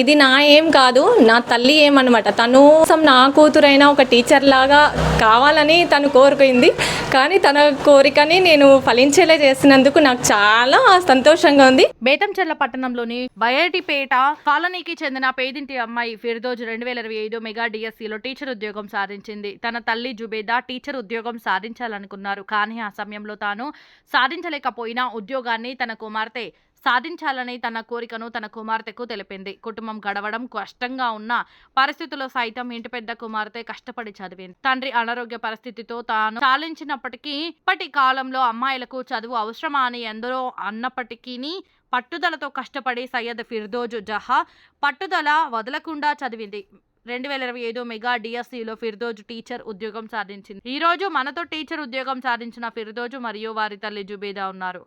ఇది నా ఏం కాదు నా తల్లి ఏమనమాట తను నా కూతురైన ఒక టీచర్ లాగా కావాలని తను కోరుకుంది. కానీ తన కోరికని నేను ఫలించేలా చేసినందుకు నాకు చాలా సంతోషంగా ఉంది. బేతంచెర్ల పట్టణంలోని బయటిపేట కాలనీకి చెందిన పేదింటి అమ్మాయి ఫిర్దోజ్ రెండు వేల ఇరవై ఐదు మెగా డిఎస్సిలో టీచర్ ఉద్యోగం సాధించింది. తన తల్లి జుబేదా టీచర్ ఉద్యోగం సాధించాలనుకున్నారు. కానీ ఆ సమయంలో తాను సాధించలేకపోయినా ఉద్యోగాన్ని తన కుమార్తె సాధించాలని తన కోరికను తన కుమార్తెకు తెలిపింది. కుటుంబం గడవడం కష్టంగా ఉన్న పరిస్థితుల్లో సైతం ఇంటి పెద్ద కుమార్తె కష్టపడి చదివింది. తండ్రి అనారోగ్య పరిస్థితితో తాను చాలించినప్పటికీ ఇప్పటి కాలంలో అమ్మాయిలకు చదువు అవసరమా అని ఎందరో అన్నప్పటికీ పట్టుదలతో కష్టపడి సయ్యద్ ఫిర్దోజ్ జహా పట్టుదల వదలకుండా చదివింది. రెండు వేల ఇరవై ఐదు మెగా డిఎస్సిలో ఫిర్దోజ్ టీచర్ ఉద్యోగం సాధించింది. ఈ రోజు మనతో టీచర్ ఉద్యోగం సాధించిన ఫిర్దోజ్ మరియు వారి తల్లి జుబేదా ఉన్నారు.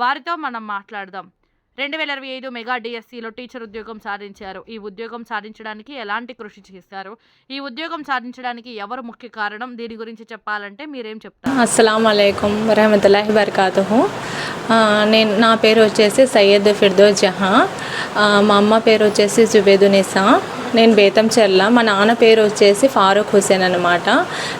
వారితో మనం మాట్లాడదాం. రెండు వేల ఇరవై ఐదు మెగా డిఎస్సిలో టీచర్ ఉద్యోగం సాధించారు. ఈ ఉద్యోగం సాధించడానికి ఎలాంటి కృషి చేశారు? ఈ ఉద్యోగం సాధించడానికి ఎవరు ముఖ్య కారణం? దీని గురించి చెప్పాలంటే మీరేం చెప్తారు? అస్సలం అయికం వరహమతుల్లాహి బర్కాతుహు నేను నా పేరు వచ్చేసి సయ్యద్ ఫిర్దోజ్ జహా మా అమ్మ పేరు వచ్చేసి జుబేదు నిసా నేను బేతంచెర్ల మా నాన్న పేరు వచ్చేసి ఫారూక్ హుసేన్ అనమాట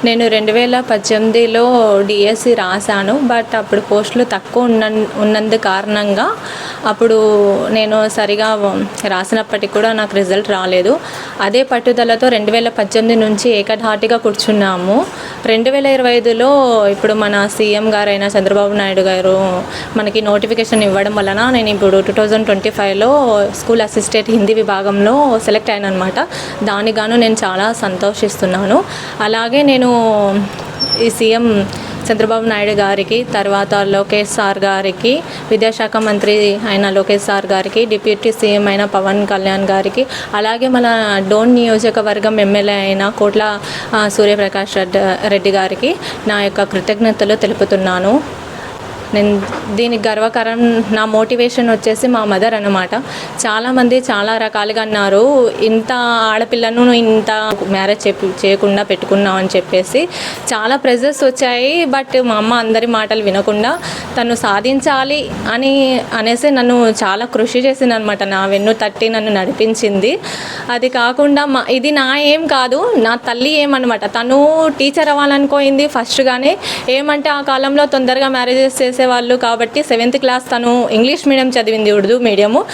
నేను రెండు వేల పద్దెనిమిదిలో డిఎస్సి రాశాను. బట్ అప్పుడు పోస్టులు తక్కువ ఉన్న ఉన్నందు కారణంగా అప్పుడు నేను సరిగా రాసినప్పటికీ కూడా నాకు రిజల్ట్ రాలేదు. అదే పట్టుదలతో రెండు వేల పద్దెనిమిది నుంచి ఏకధాటిగా కూర్చున్నాము. రెండు వేల ఇరవై ఐదులో ఇప్పుడు మన సీఎం గారైన చంద్రబాబు నాయుడు గారు మనకి నోటిఫికేషన్ ఇవ్వడం వలన నేను ఇప్పుడు టూ థౌజండ్ ట్వంటీ ఫైవ్లో స్కూల్ అసిస్టెంట్ హిందీ విభాగంలో సెలెక్ట్ అయిన అనమాట దానిగాను నేను చాలా సంతోషిస్తున్నాను. అలాగే నేను ఈ సీఎం చంద్రబాబు నాయుడు గారికి తర్వాత లోకేష్ సార్ గారికి విద్యాశాఖ మంత్రి అయిన లోకేష్ సార్ గారికి డిప్యూటీ సీఎం అయిన పవన్ కళ్యాణ్ గారికి అలాగే మన డోన్ నియోజకవర్గం ఎమ్మెల్యే అయిన కోట్ల సూర్యప్రకాష్ రెడ్డి రెడ్డి గారికి నా యొక్క కృతజ్ఞతలు తెలుపుతున్నాను. నేను దీనికి గర్వకారం నా మోటివేషన్ వచ్చేసి మా మదర్ అన్నమాట. చాలామంది చాలా రకాలుగా అన్నారు ఇంత ఆడపిల్లను ఇంత మ్యారేజ్ చెప్పి చేయకుండా పెట్టుకున్నావు అని చెప్పేసి. చాలా ప్రెజర్స్ వచ్చాయి బట్ మా అమ్మ అందరి మాటలు వినకుండా తను సాధించాలి అని అనేసి నన్ను చాలా కృషి చేసింది అనమాట నా వెన్ను తట్టి నన్ను నడిపించింది. అది కాకుండా మా ఇది నా ఏం కాదు నా తల్లి ఏమనమాట తను టీచర్ అవ్వాలనుకోయింది ఫస్ట్గానే ఏమంటే ఆ కాలంలో తొందరగా మ్యారేజెస్ చేసేవాళ్ళు కాబట్టి సెవెంత్ క్లాస్ తను ఇంగ్లీష్ మీడియం చదివింది ఉర్దూ మీడియము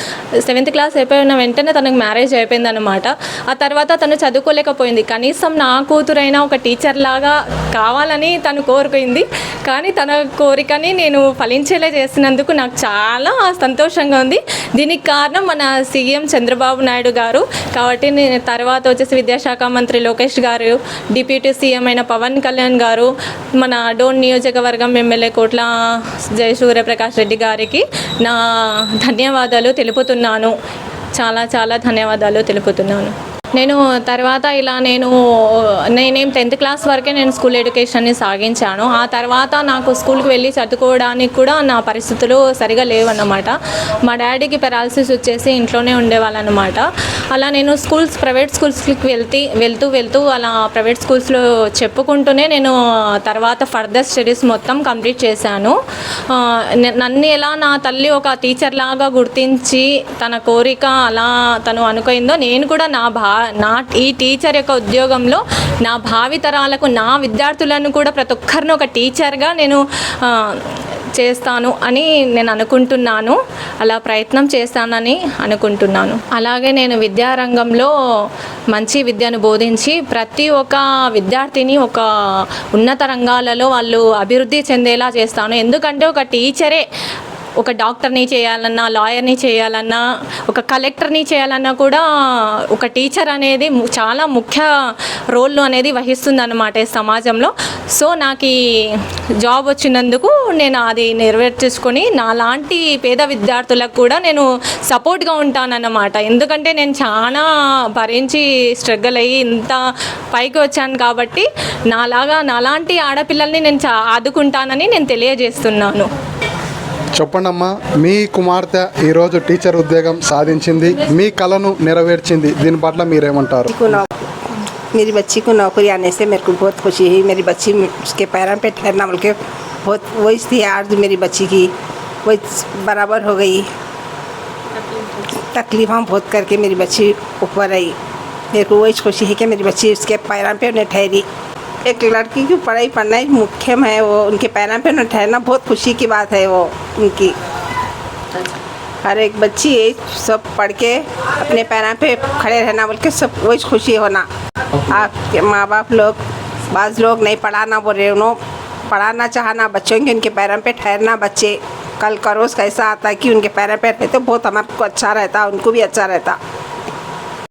సెవెంత్ క్లాస్ అయిపోయిన వెంటనే తనకు మ్యారేజ్ అయిపోయింది అనమాట ఆ తర్వాత తను చదువుకోలేకపోయింది. కనీసం నా కూతురైనా ఒక టీచర్ లాగా కావాలని తను కోరుకుంది. కానీ తన కోరికని నేను ఫలించేలా చేసినందుకు నాకు చాలా సంతోషంగా ఉంది. దీనికి కారణం మన సీఎం చంద్రబాబు నాయుడు గారు. కాబట్టి నేను తర్వాత వచ్చేసి విద్యాశాఖ మంత్రి లోకేష్ గారు డిప్యూటీ సీఎం అయిన పవన్ కళ్యాణ్ గారు మన డోన్ నియోజకవర్గం ఎమ్మెల్యే కోట్ల జయసూర్యప్రకాష్ రెడ్డి గారికి నా ధన్యవాదాలు తెలుపుతున్నాను. చాలా చాలా ధన్యవాదాలు తెలుపుతున్నాను. నేను తర్వాత ఇలా నేను నేనేం టెన్త్ క్లాస్ వరకే నేను స్కూల్ ఎడ్యుకేషన్ని సాగించాను. ఆ తర్వాత నాకు స్కూల్కి వెళ్ళి చదువుకోవడానికి కూడా నా పరిస్థితులు సరిగా లేవన్నమాట. మా డాడీకి పెరాలసిస్ వచ్చేసి ఇంట్లోనే ఉండేవాళ్ళనమాట అలా నేను స్కూల్స్ ప్రైవేట్ స్కూల్స్కి వెళ్తీ వెళ్తూ వెళ్తూ అలా ప్రైవేట్ స్కూల్స్లో చెప్పుకుంటూనే నేను తర్వాత ఫర్దర్ స్టడీస్ మొత్తం కంప్లీట్ చేశాను. నన్ను ఎలా నా తల్లి ఒక టీచర్ లాగా గుర్తించి తన కోరిక అలా తను అనుకుందో నేను కూడా నా భా నా ఈ టీచర్ యొక్క ఉద్యోగంలో నా భావితరాలకు నా విద్యార్థులను కూడా ప్రతి ఒక్కరిని ఒక టీచర్గా నేను చేస్తాను అని నేను అనుకుంటున్నాను. అలా ప్రయత్నం చేస్తానని అనుకుంటున్నాను. అలాగే నేను విద్యారంగంలో మంచి విద్యను బోధించి ప్రతి ఒక్క విద్యార్థిని ఒక ఉన్నత రంగాలలో వాళ్ళు అభివృద్ధి చెందేలా చేస్తాను. ఎందుకంటే ఒక టీచరే ఒక డాక్టర్ని చేయాలన్నా లాయర్ని చేయాలన్నా ఒక కలెక్టర్ని చేయాలన్నా కూడా ఒక టీచర్ అనేది చాలా ముఖ్య రోల్ అనేది వహిస్తుందన్నమాట ఈ సమాజంలో. సో నాకు ఈ జాబ్ వచ్చినందుకు నేను అది నెరవేర్చేసుకొని నాలాంటి పేద విద్యార్థులకు కూడా నేను సపోర్ట్గా ఉంటానన్నమాట. ఎందుకంటే నేను చాలా భరించి స్ట్రగుల్ అయ్యి ఇంత పైకి వచ్చాను కాబట్టి నాలాగా నాలాంటి ఆడపిల్లల్ని నేను చా ఆదుకుంటానని నేను తెలియజేస్తున్నాను. చెప్పండి అమ్మా మీ కుమార్తె ఈరోజు టీచర్ ఉద్యోగం సాధించింది మీ కళను నెరవేర్చింది దీని పట్ల మీరేమంటారు को नौ मेरी बच्ची को नौकरी आने से मेरे को बहुत खुशी हुई मेरी बच्ची उसके पैरों पे ठहरना बोल के बहुत वही थी आर्ज मेरी बच्ची की वही बराबर हो गई तकलीफ हम बहुत करके मेरी बच्ची ऊपर आई मेरे को वही खुशी है कि मेरी बच्ची उसके पैरों पे उन्हें ठहरी एक लड़की की पढ़ाई पढ़ना ही मुख्यम है, वो उनके पैरों पे उन्हें ठहरना बहुत खुशी की बात है वो, उनकी। हर एक बच्ची सब पढ़ के अपने पैरों पे खड़े रहना बोल के सब, वही खुशी होना। आपके माँ बाप लोग, बाज़ लोग नहीं पढ़ाना बोल रहे उन्होंने पढ़ाना चाहना, बच्चों के उनके पैरों पे ठहरना, बच्चे कल का रोज़ कैसा आता कि उनके पैरों पे रहते तो बहुत हमारे को अच्छा रहता, उनको भी अच्छा रहता।